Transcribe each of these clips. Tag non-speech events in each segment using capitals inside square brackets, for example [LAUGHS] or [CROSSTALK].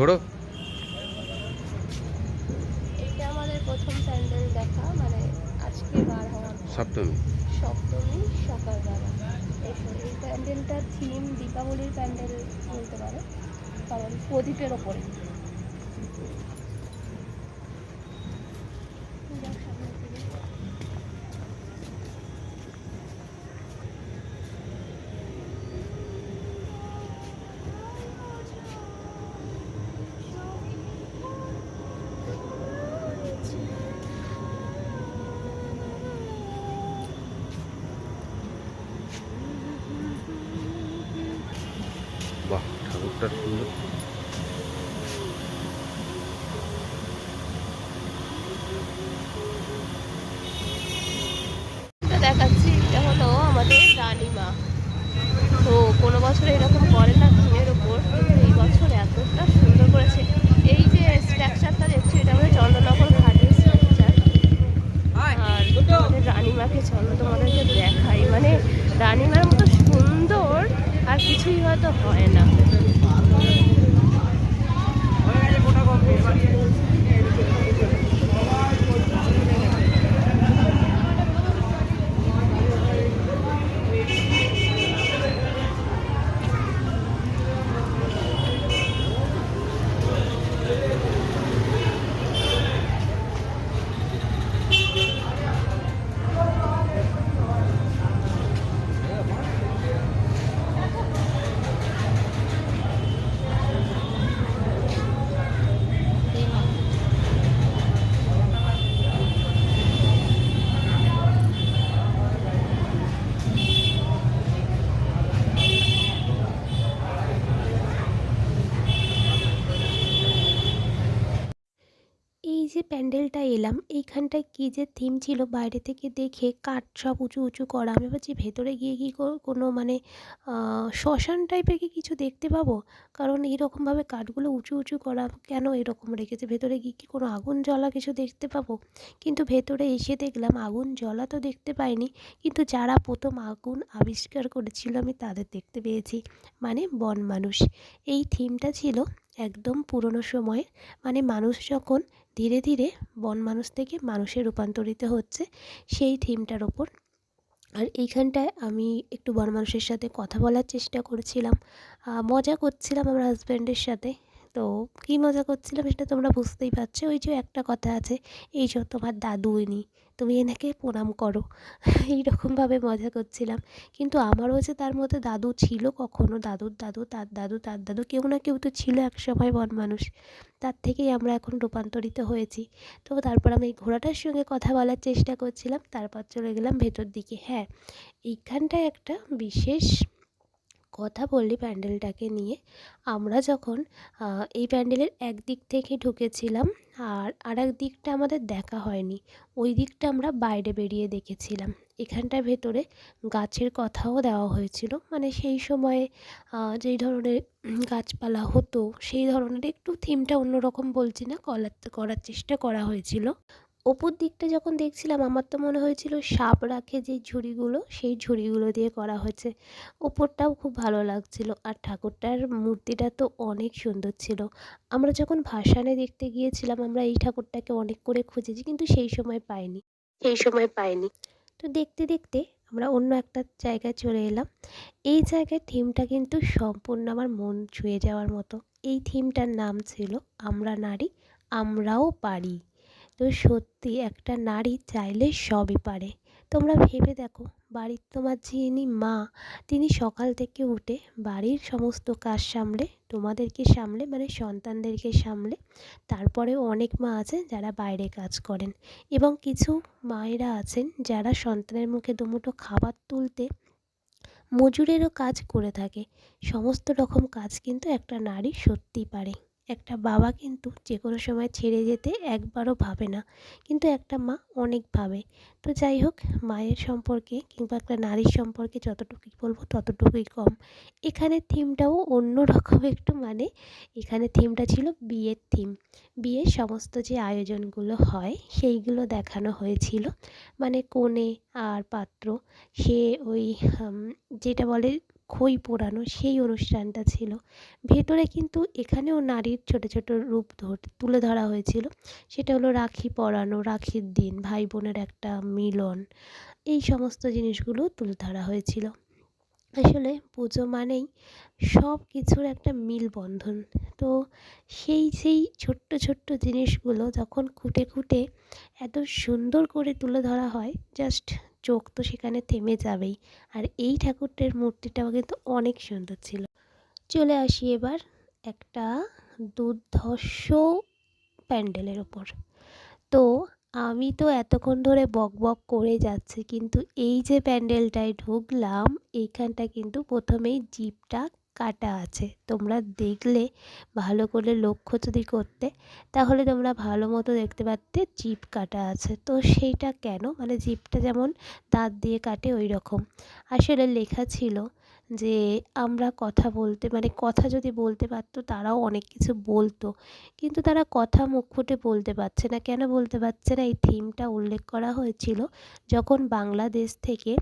ঘোরো। এটা আমাদের প্রথম প্যান্ডেল দেখা মানে আজকে বার হওয়ার সপ্তমী। সপ্তমী সকালবেলা। এই প্যান্ডেলটা থিম দীপাবলির প্যান্ডেল বলতে পারো কারণ প্রদীপের ওপরে। বাহ ঠাকুরটা সুন্দর। দেখাচ্ছি এটা হলো আমাদের রানীমা। তো কোনো বছর এরকম করে না যে প্যান্ডেলটা এলাম, এইখানটায় কী যে থিম ছিল বাইরে থেকে দেখে কাঠ সব উঁচু উঁচু করা। আমি ভাবছি ভেতরে গিয়ে কি কোনো মানে শ্মশান টাইপের কি কিছু দেখতে পাবো? কারণ এইরকমভাবে কাঠগুলো উঁচু উঁচু করা কেন এরকম রেখেছে? ভেতরে গিয়ে কি কোনো আগুন জ্বলা কিছু দেখতে পাবো? কিন্তু ভেতরে এসে দেখলাম আগুন জ্বলা তো দেখতে পাইনি, কিন্তু যারা প্রথম আগুন আবিষ্কার করেছিল আমি তাদের দেখতে পেয়েছি। মানে বন মানুষ। এই থিমটা ছিল একদম পুরনো সময়ের মানে মানুষ যখন ধীরে ধীরে বন মানুষ থেকে মানুষে রূপান্তরিত হচ্ছে সেই থিমটার ওপর। আর এইখানটায় আমি একটু বন মানুষের সাথে কথা বলার চেষ্টা করছিলাম। মজা করছিলাম আমার হাজব্যান্ডের সাথে। তো কী মজা করছিলাম সেটা তোমরা বুঝতেই পারছ। ওই যে একটা কথা আছে, এই যে তোমার দাদু ইনি তুমি এনাকে প্রণাম করো। [LAUGHS] এইরকমভাবে মজা করছিলাম। কিন্তু আমারও যে তার মধ্যে দাদু ছিল কখনো, দাদুর দাদু, তার দাদু তার দাদু, কেউ না কেউ তো ছিল এক সময় বন মানুষ। তার থেকেই আমরা এখন রূপান্তরিত হয়েছি। তো তারপর আমি এই ঘোড়াটার সঙ্গে কথা বলার চেষ্টা করছিলাম, তারপর চলে গেলাম ভেতর দিকে। হ্যাঁ এইখানটায় একটা বিশেষ কথা বললি প্যান্ডেলটাকে নিয়ে, আমরা যখন এই প্যান্ডেলের এক দিক থেকে ঢুকেছিলাম আর আর এক দিকটা আমাদের দেখা হয়নি, ওই দিকটা আমরা বাইরে বেরিয়ে দেখেছিলাম। এখানটার ভেতরে গাছের কথাও দেওয়া হয়েছিল মানে সেই সময়ে যেই ধরনের গাছপালা হতো, সেই ধরনের একটু থিমটা অন্যরকম বলছি না করার করার চেষ্টা করা হয়েছিল। ওপর দিকটা যখন দেখছিলাম, আমার তো মনে হয়েছিল সাপ রাখে যে ঝুড়িগুলো, সেই ঝুড়িগুলো দিয়ে করা হয়েছে। ওপরটাও খুব ভালো লাগছিল। আর ঠাকুরটার মূর্তিটা তো অনেক সুন্দর ছিল। আমরা যখন ভাসানে দেখতে গিয়েছিলাম, আমরা এই ঠাকুরটাকে অনেক করে খুঁজেছি, কিন্তু সেই সময় পাইনি। সেই সময় পাইনি। তো দেখতে দেখতে আমরা অন্য একটা জায়গায় চলে এলাম। এই জায়গায় থিমটা কিন্তু সম্পূর্ণ আমার মন ছুঁয়ে যাওয়ার মতো। এই থিমটার নাম ছিল আমরা নারী, আমরাও পারি। তো সত্যি একটা নারী চাইলে সবই পারে। তোমরা ভেবে দেখো, বাড়ির তোমার যিনি মা, তিনি সকাল থেকে উঠে বাড়ির সমস্ত কাজ সামলে, তোমাদেরকে সামলে মানে সন্তানদেরকে সামলে, তারপরেও অনেক মা আছেন যারা বাইরে কাজ করেন এবং কিছু মায়েরা আছেন যারা সন্তানের মুখে দুমুঠো খাবার তুলতে মজুরেরও কাজ করে থাকে। সমস্ত রকম কাজ কিন্তু একটা নারী সত্যিই পারে। একটা বাবা কিন্তু যে কোনো সময় ছেড়ে যেতে একবারও ভাবে না। কিন্তু একটা মা অনেক ভাবে। তো যাই হোক, মায়ের সম্পর্কে কিংবা একটা নারীর সম্পর্কে যতটুকুই বলব ততটুকুই কম। এখানে থিমটাও অন্য রকম একটু মানে এখানে থিমটা ছিল বিয়ের থিম বিয়ের সমস্ত যে আয়োজনগুলো হয় সেইগুলো দেখানো হয়েছিল। মানে কনে আর পাত্র সে ওই যেটা বলে খই পোড়ানো সেই অনুষ্ঠানটা ছিল। ভেতরে কিন্তু এখানেও নারীর ছোট ছোট রূপ ধর তুলে ধরা হয়েছিল। সেটা হলো রাখি পরানো, রাখির দিন ভাই বোনের একটা মিলন, এই সমস্ত জিনিসগুলো তুলে ধরা হয়েছিল। আসলে পুজো মানেই সব কিছুর একটা মিলবন্ধন। তো সেই সেই ছোট্ট ছোট্ট জিনিসগুলো যখন খুঁটে খুঁটে এত সুন্দর করে তুলে ধরা হয় জাস্ট চোখ তো সেখানে থেমে যাবেই। আর এই ঠাকুরটার মূর্তিটাও কিন্তু অনেক সুন্দর ছিল। চলে আসি এবার একটা দুর্ধর্ষ প্যান্ডেলের ওপর। তো আমি তো এতক্ষণ ধরে বক বক করে যাচ্ছি, কিন্তু এই যে প্যান্ডেলটায় ঢুকলাম এইখানটা কিন্তু প্রথমেই জিপটা কাটা আছে। তোমরা দেখলে ভালো করে লক্ষ্য যদি করতে, তাহলে তোমরা ভালো মতো দেখতে পারতে জিপ কাটা আছে। তো সেইটা কেন? মানে জিপটা যেমন দাঁত দিয়ে কাটে ওই রকম আসলে লেখা ছিল যে আমরা কথা বলতে মানে কথা যদি বলতে পারতো তারাও অনেক কিছু বলতো। কিন্তু তারা কথা মুখ ফুটে বলতে পারছে না। কেন বলতে পারছে না? এই থিমটা উল্লেখ করা হয়েছিল যখন বাংলাদেশ থেকে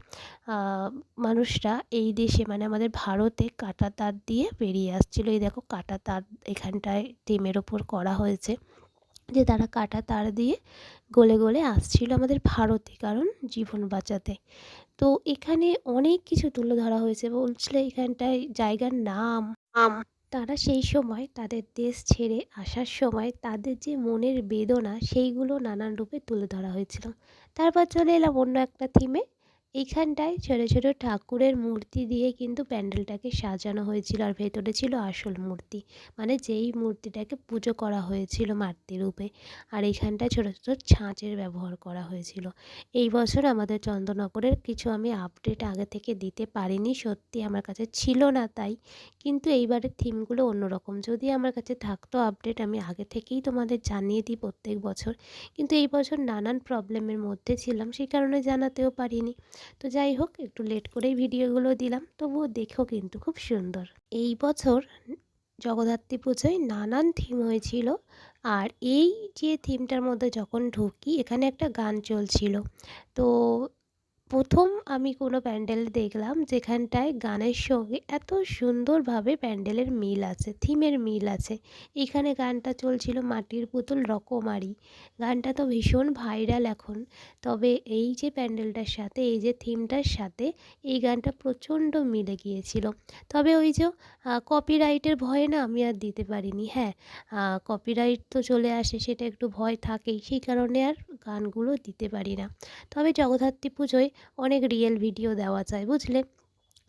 মানুষরা এই দেশে মানে আমাদের ভারতে কাঁটা তার দিয়ে বেরিয়ে আসছিল। এই দেখো কাঁটা তার এখানটায় থিমের ওপর করা হয়েছে। যে তারা কাটা তার দিয়ে গলে গলে আসছিল আমাদের ভারতে কারণ জীবন বাঁচাতে। তো এখানে অনেক কিছু তুলে ধরা হয়েছে। বলছিলে এখানটায় জায়গার নাম। আম তারা সেই সময় তাদের দেশ ছেড়ে আসার সময় তাদের যে মনের বেদনা সেইগুলো নানান রূপে তুলে ধরা হয়েছিল। তারপর চলে এলাম অন্য একটা থিমে এইখানটায় ছোটো ছোটো ঠাকুরের মূর্তি দিয়ে কিন্তু প্যান্ডেলটাকে সাজানো হয়েছিল আর ভেতরে ছিল আসল মূর্তি। মানে যেই মূর্তিটাকে পুজো করা হয়েছিল মাতৃরূপে আর এইখানটায় ছোটো ছোটো ছাঁচের ব্যবহার করা হয়েছিল। এই বছর আমাদের চন্দ্রনগরের কিছু আমি আপডেট আগে থেকে দিতে পারিনি, সত্যি আমার কাছে ছিল না তাই। কিন্তু এইবারের থিমগুলো অন্যরকম। যদি আমার কাছে থাকতো আপডেট আমি আগে থেকেই তোমাদের জানিয়ে দিই প্রত্যেক বছর। কিন্তু এই বছর নানান প্রবলেমের মধ্যে ছিলাম সেই কারণে জানাতেও পারিনি। তো যাই হোক, একটু লেট করেই ভিডিওগুলো দিলাম, তবুও দেখো কিন্তু খুব সুন্দর। এই বছর জগদ্ধাত্রী পুজোয় নানান থিম হয়েছিল, আর এই যে থিমটার মধ্যে যখন ঢুকি, এখানে একটা গান চলছিল। তো প্রথম আমি কোনো প্যান্ডেল দেখলাম যেখানটায় গানের সঙ্গে এত সুন্দরভাবে প্যান্ডেলের মিল আছে, থিমের মিল আছে। এখানে গানটা চলছিল মাটির পুতুল রকমারি। গানটা তো ভীষণ ভাইরাল এখন। তবে এই যে প্যান্ডেলটার সাথে, এই যে থিমটার সাথে এই গানটা প্রচণ্ড মিলে গিয়েছিল। তবে ওই যে কপিরাইটের ভয়ে না আমি আর দিতে পারিনি। হ্যাঁ কপিরাইট তো চলে আসে, সেটা একটু ভয় থাকেই। সেই কারণে আর গানগুলো দিতে পারি না। তবে জগদ্ধাত্রী পুজোয় অনেক রিয়েল ভিডিও দেওয়া যায় বুঝলে?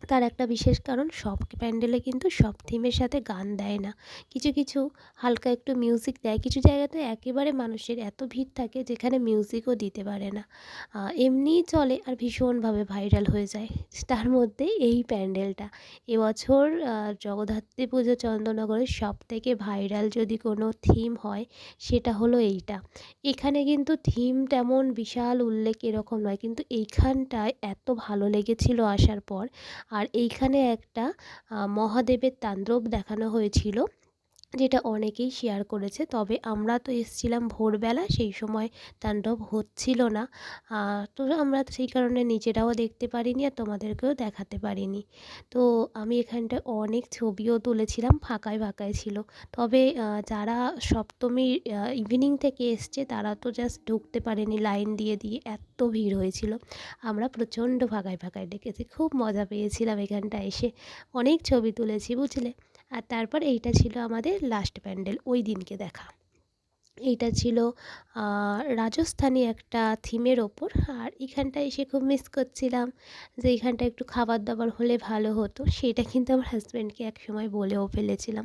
তার একটা বিশেষ কারণ, সব প্যান্ডেলে কিন্তু সব থিমের সাথে গান দেয় না। কিছু কিছু হালকা একটু মিউজিক দেয়, কিছু জায়গাতে একেবারে মানুষের এত ভিড় থাকে যেখানে মিউজিকও দিতে পারে না। এমনিই চলে আর ভীষণভাবে ভাইরাল হয়ে যায়। তার মধ্যে এই প্যান্ডেলটা। এবছর জগদ্ধাত্রী পুজো চন্দ্রনগরের সব থেকে ভাইরাল যদি কোনো থিম হয়, সেটা হলো এইটা। এখানে কিন্তু থিম তেমন বিশাল উল্লেখ এরকম নয়, কিন্তু এইখানটায় এত ভালো লেগেছিল আসার পর। আর এইখানে একটা মহাদেবের তাণ্ডব দেখানো হয়েছিল। যেটা অনেকেই শেয়ার করেছে। তবে আমরা তো এসছিলাম ভোরবেলা, সেই সময় তাণ্ডব হচ্ছিল না। তো আমরা সেই কারণে নিজেরাও দেখতে পারিনি আর তোমাদেরকেও দেখাতে পারিনি। তো আমি এখানটায় অনেক ছবিও তুলেছিলাম, ফাঁকায় ফাঁকায় ছিল। তবে যারা সপ্তমী ইভিনিং থেকে এসছে, তারা তো জাস্ট ঢুকতে পারেনি, লাইন দিয়ে দিয়ে এত ভিড় হয়েছিল। আমরা প্রচণ্ড ফাঁকায় ফাঁকায় ডেকেছি। খুব মজা পেয়েছিলাম এখানটা এসে। অনেক ছবি তুলেছি, বুঝলে? আর তারপর এইটা ছিল আমাদের লাস্ট প্যান্ডেল ওই দিনকে দেখা। এইটা ছিল রাজস্থানী একটা থিমের ওপর। আর এখানটা এসে খুব মিস করছিলাম যে এখানটা একটু খাবার দাবার হলে ভালো হতো। সেটা কিন্তু আমার হাজব্যান্ডকে এক সময় বলেও ফেলেছিলাম।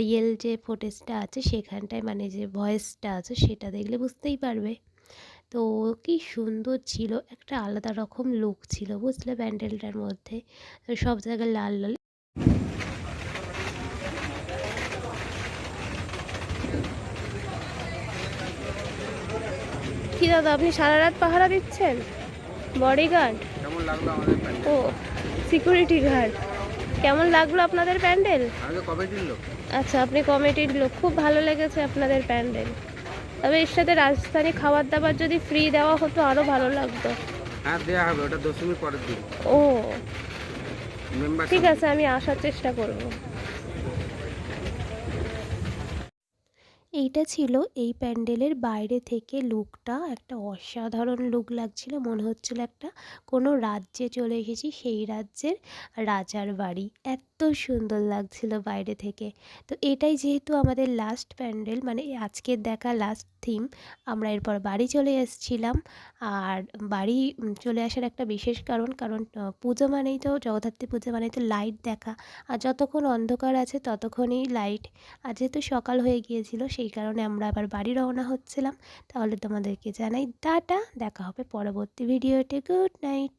রিয়েল যে ফুটেজটা আছে, সেখানটায় মানে যে ভয়েসটা আছে, সেটা দেখলে বুঝতেই পারবে। তো কি সুন্দর ছিল, একটা আলাদা রকম লুক ছিল, বুঝলে? প্যান্ডেলটার মধ্যে, সব জায়গায় লাল লাল। কি দাদা আপনি সারা রাত পাহারা দিচ্ছেন? বডিগার্ড? কেমন লাগল আমাদের প্যান্ডেল? ও সিকিউরিটি গার্ড। কেমন লাগল আপনাদের প্যান্ডেল? আচ্ছা আপনি কমিটির লোক। খুব ভালো লেগেছে আপনাদের প্যান্ডেল। তবে এর সাথে রাজস্থানি খাবার দাবার যদি ফ্রি দেওয়া হতো আরও ভালো লাগতো। হ্যাঁ দেওয়া হবে। ওটা দশমীর পরের দিন। ও। ঠিক আছে আমি আসার চেষ্টা করব। এইটা ছিল এই প্যান্ডেলের বাইরে থেকে লুকটা, একটা অসাধারণ লুক লাগছিল। মনে হচ্ছিল একটা কোনো রাজ্যে চলে এসেছি, সেই রাজ্যের রাজার বাড়ি। এত সুন্দর লাগছিল বাইরে থেকে। তো এটাই যেহেতু আমাদের লাস্ট প্যান্ডেল মানে আজকের দেখা লাস্ট থিম আমরা এরপর বাড়ি চলে এসেছিলাম। আর বাড়ি চলে আসার একটা বিশেষ কারণ কারণ পুজো মানেই তো, জগদ্ধাত্রী পুজো মানেই তো লাইট দেখা। আর যতক্ষণ অন্ধকার আছে ততক্ষণই লাইট আর যেহেতু সকাল হয়ে গিয়েছিল, সেই কারণে আমরা আবার বাড়ি রওনা হচ্ছিলাম। তাহলে তোমাদেরকে জানাই, টাটা, দেখা হবে পরবর্তী ভিডিওতে গুড নাইট